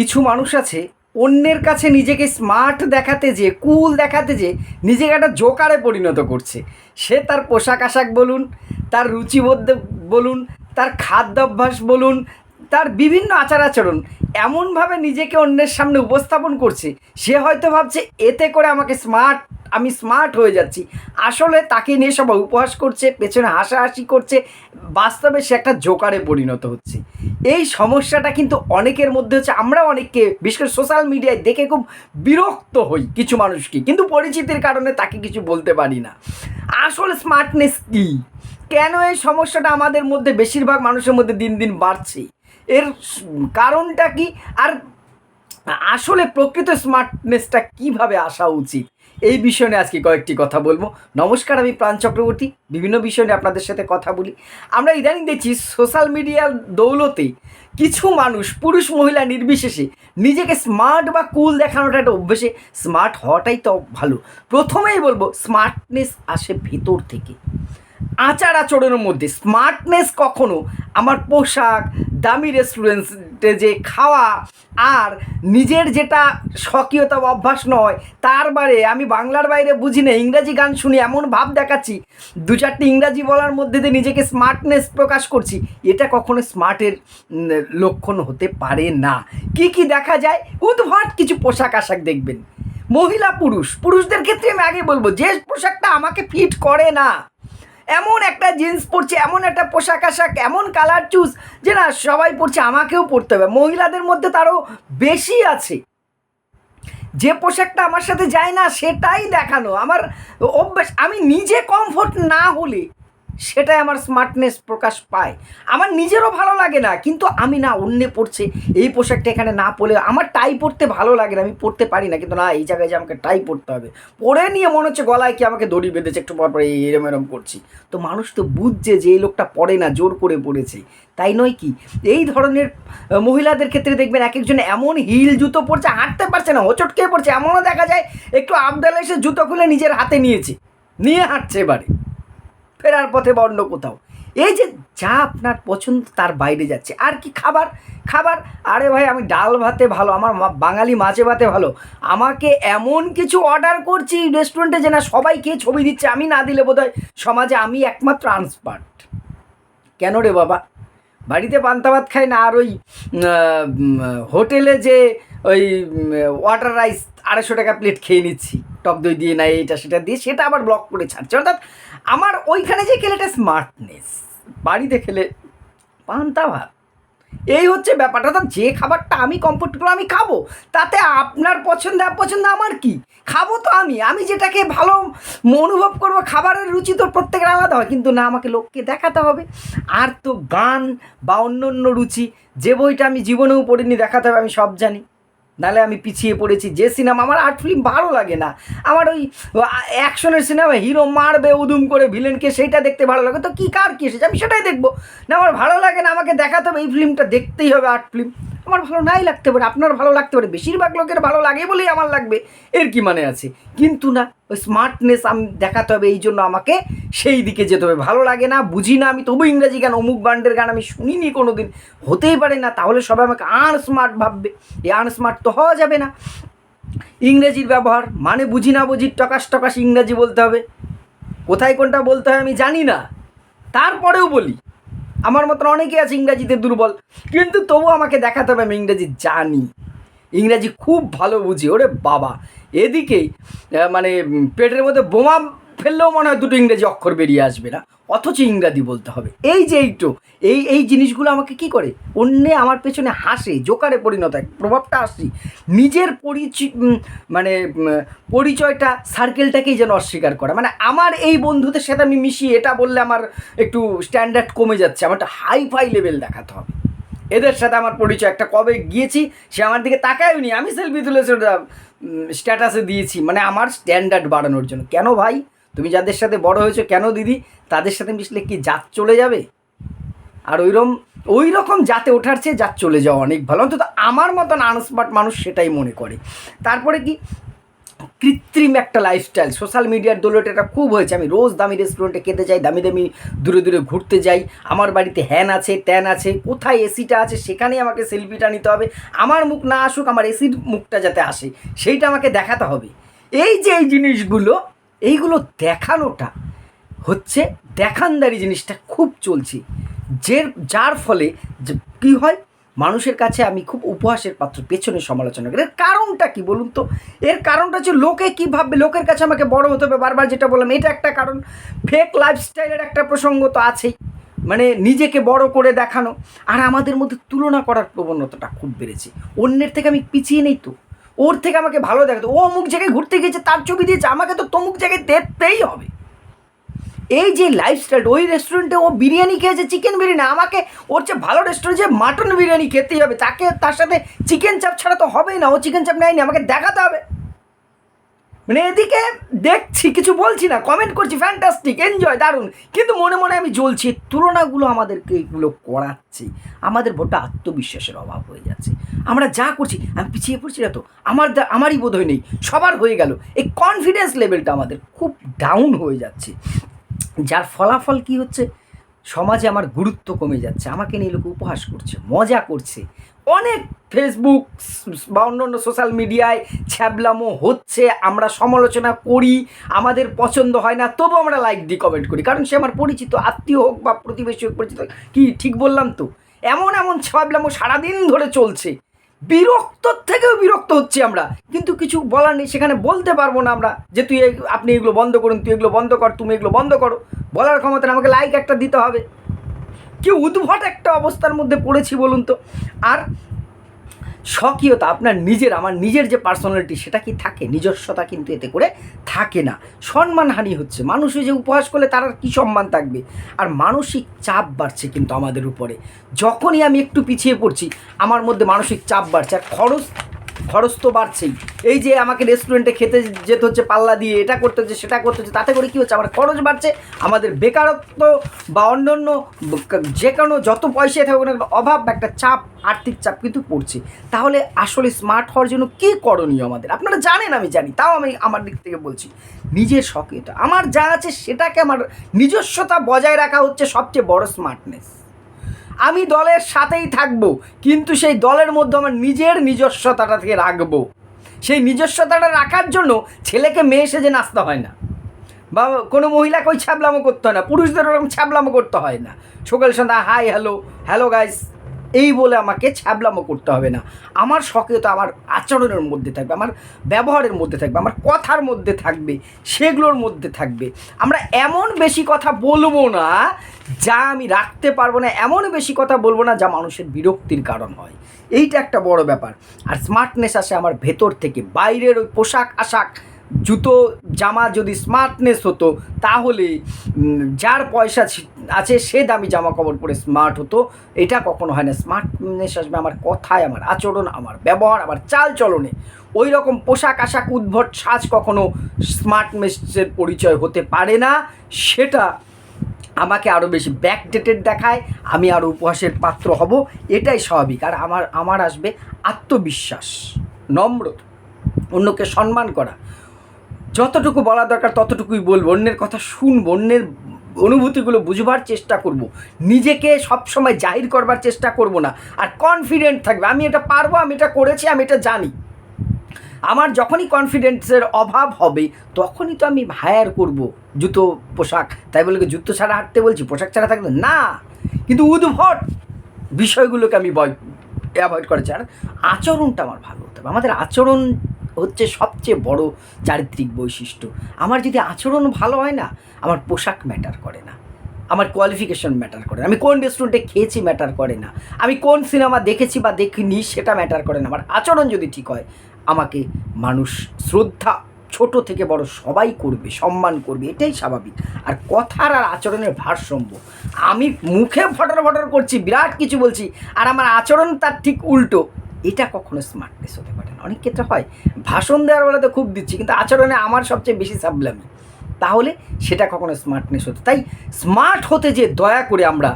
কিছু মানুষ আছে, অন্যের কাছে নিজেকে স্মার্ট দেখাতে যে কুল দেখাতে যে, নিজেকে একটা জোকারে পরিণত করছে। সে তার পোশাক আশাক বলুন, তার রুচিবোধ বলুন, তার খাদ্যাভ্যাস বলুন, তার বিভিন্ন আচার আচরণ, এমনভাবে নিজেকে অন্যের সামনে উপস্থাপন করছে, সে হয়তো ভাবছে, এতে করে আমাকে স্মার্ট আমি স্মার্ট হয়ে যাচ্ছি। আসলে তাকে নিয়ে সবাই উপহাস করছে, পেছনে হাসাহাসি করছে, বাস্তবে সে একটা জোকারে পরিণত হচ্ছে। এই সমস্যাটা কিন্তু অনেকের মধ্যে হচ্ছে, আমরা অনেককে, বিশেষ করে সোশ্যাল মিডিয়ায় দেখে খুব বিরক্ত হই কিছু মানুষকে, কিন্তু পরিচিতির কারণে তাকে কিছু বলতে পারি না। আসলে স্মার্টনেস কী? কেন এই সমস্যাটা আমাদের মধ্যে বেশিরভাগ মানুষের মধ্যে দিন দিন বাড়ছে? এর কারণটা কি? আর আসলে প্রকৃত স্মার্টনেসটা কীভাবে আসা উচিত? এই বিষয় নিয়ে আজকে কয়েকটি কথা বলব। নমস্কার, আমি প্রাণ চক্রবর্তী। বিভিন্ন বিষয় নিয়ে আপনাদের সাথে কথা বলি। আমরা ইদানিং দেখছি সোশ্যাল মিডিয়ার দৌলতে কিছু মানুষ, পুরুষ, মহিলা নির্বিশেষে নিজেকে স্মার্ট বা কুল দেখানোটা একটা অভ্যেসে স্মার্ট হওয়াটাই তো ভালো। প্রথমেই বলব, স্মার্টনেস আসে ভেতর থেকে। আচার আচরণের মধ্যে স্মার্টনেস কখনো আমার পোশাক, দামি রেস্টুরেন্টে যে খাওয়া আর নিজের যেটা স্বকীয়তা অভ্যাস নয়, তার বারে আমি বাংলার বাইরে বুঝি না, ইংরাজি গান শুনি, এমন ভাব দেখাচ্ছি। দু চারটি ইংরাজি বলার মধ্যে দিয়ে নিজেকে স্মার্টনেস প্রকাশ করছি। এটা কখনো স্মার্টের লক্ষণ হতে পারে না। কি কি দেখা যায়? উদ্ভট কিছু পোশাক আশাক দেখবেন। মহিলা পুরুষ, পুরুষদের ক্ষেত্রে আমি আগে বলব, যে পোশাকটা আমাকে ফিট করে না। এমন একটা জিন্স পরছে, এমন একটা পোশাক আশাক, এমন কালার চুজ যে না, সবাই পরছে, আমাকেও পরতে হবে। মহিলাদের মধ্যে তারও বেশি আছে। যে পোশাকটা আমার সাথে যায় না, সেটাই দেখানো। আমার অভ্যাস, আমি নিজে কমফোর্ট না হলে সেটাই আমার স্মার্টনেস প্রকাশ পায়। আমার নিজেরও ভালো লাগে না, কিন্তু আমি না অন্যে পড়ছে, এই পোশাকটা এখানে না পরলে আমার টাই পরতে ভালো লাগে না, আমি পরতে পারি না, কিন্তু না, এই জায়গায় যে আমাকে টাই পরতে হবে। পরে নিয়ে মনে হচ্ছে গলায় কি আমাকে দড়ি বেঁধেছে, একটু পর পর এরম এরম করছি। তো মানুষ তো বুঝছে যে এই লোকটা পড়ে না, জোর করে পড়েছে। তাই নয় কি? এই ধরনের মহিলাদের ক্ষেত্রে দেখবেন এক একজন এমন হিল জুতো পরছে, হাঁটতে পারছে না হোঁচট খেয়ে পড়ছে, এমনও দেখা যায়, একটু আবদাল এসে জুতো খুলে নিজের হাতে নিয়েছে। নিয়ে হাঁটছে এবারে। ফেরার পথে বা অন্য কোথাও। এই যে যা আপনার পছন্দ তার বাইরে যাচ্ছে। আর কি খাবার? খাবার? আরে ভাই, আমি ডাল ভাতে ভালো, আমার বাঙালি মাছে ভাতে ভালো। আমাকে এমন কিছু অর্ডার করছি রেস্টুরেন্টে যে না সবাই খেয়ে ছবি দিচ্ছে, আমি না দিলে বোধহয় সমাজে আমি একমাত্র আনসপার্ট কেন রে বাবা? বাড়িতে পান্তা ভাত খাই না, আর ওই হোটেলে যে ওই ওয়াটার রাইস আড়াইশো টাকা প্লেট খেয়ে নিচ্ছি। টক দই দিয়ে না এইটা সেটা দিয়ে, সেটা আবার ব্লক করে ছাড়ছে। অর্থাৎ আমার ওইখানে যে খেলে এটা স্মার্টনেস বাড়িতে খেলে পান্তা ভাত। এই হচ্ছে ব্যাপারটা। তো যে খাবারটা আমি কমফোর্ট করে আমি খাব, তাতে আপনার পছন্দ, অপছন্দ আমার কি? খাব তো আমি। আমি যেটাকে ভালো অনুভব করব, খাবারের রুচি তো প্রত্যেকের আলাদা হয়, কিন্তু না, আমাকে লোককে দেখাতে হবে। আর তো গান বা অন্য অন্য রুচি, যে বইটা আমি জীবনেও পড়িনি, দেখাতে হবে, আমি সব জানি। নালে আমি পিছিয়ে পড়েছি। যে সিনেমা আমার আর্ট ফিল্ম ভালো লাগে না। আমার ওই অ্যাকশনের সিনেমা, হিরো মারবে উদুম করে ভিলেনকে, সেইটা দেখতে ভালো লাগে। তো কী কার কী এসেছে? আমি সেটাই দেখব। না, আমার ভালো লাগে না, আমাকে দেখাতে হবে। এই ফিল্মটা দেখতেই হবে আর্ট ফিল্ম আমার ভালো নাই লাগতে পারে, আপনার ভালো লাগতে পারে, বেশিরভাগ লোকের ভালো লাগে বলেই আমার লাগবে, এর কি মানে আছে? কিন্তু না, ওই স্মার্টনেস আমি দেখাতে হবে এই জন্য আমাকে সেই দিকে যেতে হবে। ভালো লাগে না, বুঝি না আমি, তবু ইংরাজি গান, অমুক ব্যান্ডের গান আমি শুনিনি কোনো দিন হতেই পারে না, তাহলে সবাই আমাকে আনস্মার্ট ভাববে। এই আনস্মার্ট তো হওয়া যাবে না। ইংরেজির ব্যবহার মানে বুঝি না বুঝি, টকাস টকাস ইংরাজি বলতে হবে। কোথায় কোনটা বলতে হয় আমি জানি না, তারপরেও বলি। আমার মতন অনেকে আছে ইংরাজিতে দুর্বল। কিন্তু তবু আমাকে দেখাতে হবে আমি ইংরাজি জানি। ইংরাজি খুব ভালো বুঝি, ওরে বাবা। এদিকেই মানে পেটের মধ্যে বোমা ফেললেও মনে হয় দুটো ইংরেজি অক্ষর বেরিয়ে আসবে না। অথচ ইংরাজি বলতে হবে। এই যে এইটো, এই এই জিনিসগুলো আমাকে কি করে? অন্যে আমার পেছনে হাসে, জোকারে পরিণত হয়, প্রভাবটা আসি। নিজের পরিচয় মানে পরিচয়টা সার্কেলটাকেই যেন অস্বীকার করা। মানে আমার এই বন্ধুদের সাথে আমি মিশি, এটা বললে আমার একটু স্ট্যান্ডার্ড কমে যাচ্ছে। আমার একটা হাই ফাই লেভেল দেখাতে হবে। এদের সাথে আমার পরিচয় একটা কবে গিয়েছি, সে আমার দিকে তাকায়নি। আমি সেলফি তুলে সেটা স্ট্যাটাসে দিয়েছি। মানে আমার স্ট্যান্ডার্ড বাড়ানোর জন্য। কেন ভাই? তুমি যাদের সাথে বড় হয়েছো কেন দিদি? তাদের সাথে মিশলে কি জাত চলে যাবে? আর ওইরকম ওই রকম জাতে ওঠার চেয়ে জাত চলে যাওয়া অনেক ভালো। অন্তত আমার মতন আনস্মার্ট মানুষ সেটাই মনে করে। তারপরে কি? কৃত্রিম একটা লাইফস্টাইল সোশ্যাল মিডিয়ার দৌলতে এটা খুব হয়েছে। আমি রোজ দামি রেস্টুরেন্টে খেতে যাই, দামি দামি দূরে দূরে ঘুরতে যাই। আমার বাড়িতে হ্যান আছে ট্যান আছে, কোথায় এসিটা আছে সেখানেই আমাকে সেলফিটা নিতে হবে। আমার মুখ না আসুক, আমার এসির মুখটা যাতে আসে, সেইটা আমাকে দেখাতে হবে। এই যে এই জিনিসগুলো এইগুলো দেখানোটা হচ্ছে দেখানদারি জিনিসটা খুব চলছে। যে যার ফলে যে কী হয়, মানুষের কাছে আমি খুব উপহাসের পাত্র, পেছনে সমালোচনা করি এর কারণটা কি বলুন তো? এর কারণটা হচ্ছে লোকে কী ভাববে? লোকের কাছে আমাকে বড় হতে হবে, বারবার যেটা বললাম, এটা একটা কারণ। ফেক লাইফস্টাইলের একটা প্রসঙ্গ তো আছেই। মানে নিজেকে বড় করে দেখানো। আর আমাদের মধ্যে তুলনা করার প্রবণতাটা খুব বেড়েছে। অন্যের থেকে আমি পিছিয়ে নেই তো। ওর থেকে আমাকে ভালো দেখাতো। ও অমুক জায়গায় ঘুরতে গিয়েছে, তার ছবি দিয়েছে, আমাকে তো তমুক জায়গায় দেখতেই হবে। এই যে লাইফস্টাইল ওই রেস্টুরেন্টে ও বিরিয়ানি খেয়েছে চিকেন বিরিয়ানি, আমাকে ওর চেয়ে ভালো রেস্টুরেন্টে মাটন বিরিয়ানি খেতেই হবে, তাকে তার সাথে চিকেন চাপ ছাড়া তো হবেই না, ও চিকেন চাপ নেয়নি, আমাকে দেখাতে হবে। মানে এদিকে দেখছি, কিছু বলছি না কমেন্ট করছি ফ্যান্টাস্টিক এনজয় দারুণ। কিন্তু মনে মনে আমি জ্বলছি তুলনাগুলো আমাদেরকে এগুলো করাচ্ছে। আমাদের বড় আত্মবিশ্বাসের অভাব হয়ে যাচ্ছে। আমরা যা করছি, আমি পিছিয়ে পড়ছি না তো? আমার আমারই বোধ হয় নেই, সবার হয়ে গেল। এই কনফিডেন্স লেভেলটা আমাদের খুব ডাউন হয়ে যাচ্ছে। যার ফলাফল কি হচ্ছে? সমাজে আমার গুরুত্ব কমে যাচ্ছে। আমাকে নিয়ে লোক উপহাস করছে, মজা করছে। অনেক ফেসবুক বা অন্য সোশ্যাল মিডিয়ায় ছ্যাবলামো হচ্ছে, আমরা সমালোচনা করি, আমাদের পছন্দ হয় না, তবু আমরা লাইক দিই কমেন্ট করি। কারণ সে আমার পরিচিত, আত্মীয় হোক বা প্রতিবেশী হোক, পরিচিত। কি ঠিক বললাম তো? এমন এমন ছ্যাবলামো সারাদিন ধরে চলছে। বিরক্তর থেকেও বিরক্ত হচ্ছি আমরা। কিন্তু কিছু বলার নেই, সেখানে বলতে পারব না আমরা যে, তুই আপনি এগুলো বন্ধ করুন, তুই এগুলো বন্ধ কর, তুমি এগুলো বন্ধ করো। বলার ক্ষমতা আমাকে লাইক একটা দিতে হবে। কি উদ্ভট একটা অবস্থার মধ্যে পড়েছি বলুন তো। আর স্বকীয়তা আপনার নিজের, আমার নিজের যে পার্সোনালিটি সেটা কি থাকে? নিজস্বতা কিন্তু এতে করে থাকে না। সম্মানহানি হচ্ছে। মানুষ যে উপহাস করলে তার আর কী সম্মান থাকবে? আর মানসিক চাপ বাড়ছে কিন্তু আমাদের উপরে। যখনই আমি একটু পিছিয়ে পড়ছি, আমার মধ্যে মানসিক চাপ বাড়ছে। আর খরচ খরচ তো বাড়ছেই। এই যে আমাকে রেস্টুরেন্টে খেতে যেতে হচ্ছে, পাল্লা দিয়ে এটা করতে হচ্ছে, সেটা করতে হচ্ছে, তাতে করে কী হচ্ছে? আমার খরচ বাড়ছে, আমাদের বেকারত্ব বা অন্য অন্য যে কোনো যত পয়সায় থাকুক না অভাব একটা চাপ, আর্থিক চাপ কিন্তু পড়ছে। তাহলে আসলে স্মার্ট হওয়ার জন্য কী করণীয় আমাদের? আপনারা জানেন, আমি জানি, তাও আমি আমার দিক থেকে বলছি। নিজের শখেটা আমার যা আছে সেটাকে আমার নিজস্বতা বজায় রাখা হচ্ছে সবচেয়ে বড় স্মার্টনেস আমি দলের সাথেই থাকব, কিন্তু সেই দলের মধ্যে আমার নিজের নিজস্বতাটা থেকে রাখব। সেই নিজস্বতাটা রাখার জন্য ছেলেকে মেয়ে সেজে নাচতে হয় না। বা কোনো মহিলাকে ওই ছাবলামো করতে হয় না, পুরুষদের ওরকম ছাবলামো করতে হয় না। সকাল সন্ধ্যা, হাই, হ্যালো হ্যালো, গাইস। এই বলে আমাকে ছ্যাবলামো করতে হবে না। আমার তো আমার আচরণের মধ্যে থাকবে, আমার ব্যবহারের মধ্যে থাকবে, আমার কথার মধ্যে থাকবে, সেগুলোর মধ্যে থাকবে। আমরা এমন বেশি কথা বলব না যা আমি রাখতে পারব না, এমন বেশি কথা বলব না যা মানুষের বিরক্তির কারণ হয়। এইটা একটা বড় ব্যাপার। আর স্মার্টনেস আসে আমার ভেতর থেকে, বাইরের ওই পোশাক আশাক জুতো, জামা যদি স্মার্টনেস হতো, তাহলে যার পয়সা আছে সে দামি জামা কাপড় পরে স্মার্ট হতো। এটা কখনো হয় না। স্মার্টনেস আসবে আমার কথায়, আমার আচরণ, আমার ব্যবহার, আমার চাল চলনে ওই রকম পোশাক আশাক উদ্ভট সাজ কখনো স্মার্টনেসের পরিচয় হতে পারে না। সেটা আমাকে আরও বেশি ব্যাকডেটেড দেখায়। আমি আরও উপহাসের পাত্র হব। এটাই স্বাভাবিক। আর আমার আমার আসবে আত্মবিশ্বাস, নম্রতা, অন্যকে সম্মান করা। যতটুকু বলা দরকার ততটুকুই বলব, অন্যের কথা শুনব, অন্যের অনুভূতিগুলো বুঝবার চেষ্টা করব। নিজেকে সবসময় জাহির করবার চেষ্টা করব না, আর কনফিডেন্ট থাকবে। আমি এটা পারব, আমি এটা করেছি, আমি এটা জানি। আমার যখনই কনফিডেন্সের অভাব হবে, তখনই তো আমি হায়ার করব জুতো, পোশাক। তাই বলে জুতো ছাড়া হাঁটতে বলছি? পোশাক ছাড়া থাকবে না। কিন্তু উদ্ভট বিষয়গুলোকে আমি বয় অ্যাভয়েড করেছি। আর আচরণটা আমার ভালো হতে হবে। আমাদের আচরণ হচ্ছে সবচেয়ে বড় চারিত্রিক বৈশিষ্ট্য। আমার যদি আচরণ ভালো হয় না, আমার পোশাক ম্যাটার করে না। আমার কোয়ালিফিকেশন ম্যাটার করে আমি কোন রেস্টুরেন্টে খেয়েছি ম্যাটার করে না। আমি কোন সিনেমা দেখেছি বা দেখিনি সেটা ম্যাটার করে না। আমার আচরণ যদি ঠিক হয়, আমাকে মানুষ শ্রদ্ধা, ছোট থেকে বড় সবাই করবে, সম্মান করবে, এটাই স্বাভাবিক। আর কথার আর আচরণের ভারসাম্য। আমি মুখে ফটর ফটর করছি, বিরাট কিছু বলছি, আর আমার আচরণ তার ঠিক উল্টো। এটা কখনো স্মার্টনেস হতে পারে অনেক ক্ষেত্রে হয়। ভাষণ দেওয়ার বেলাতে খুব দিচ্ছি, কিন্তু আচরণে আমার সবচেয়ে বেশি সাবলামি। তাহলে সেটা কখনো স্মার্টনেস হতো। তাই স্মার্ট হতে যে দয়া করে আমরা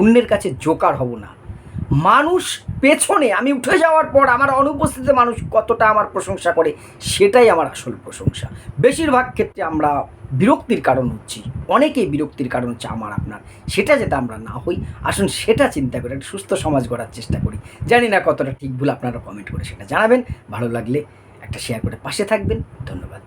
অন্যের কাছে জোকার হব না। মানুষ পেছনে, আমি উঠে যাওয়ার পর আমার অনুপস্থিতিতে মানুষ কতটা আমার প্রশংসা করে, সেটাই আমার আসল প্রশংসা। বেশিরভাগ ক্ষেত্রে আমরা বিরক্তির কারণ হচ্ছি, অনেকেই বিরক্তির কারণ হচ্ছে আমার, আপনার। সেটা যাতে আমরা না হই, আসুন সেটা চিন্তা করে, একটা সুস্থ সমাজ গড়ার চেষ্টা করি। জানি না কতটা ঠিক ভুল আপনারা কমেন্ট করে সেটা জানাবেন, ভালো লাগলে একটা শেয়ার করে পাশে থাকবেন, ধন্যবাদ।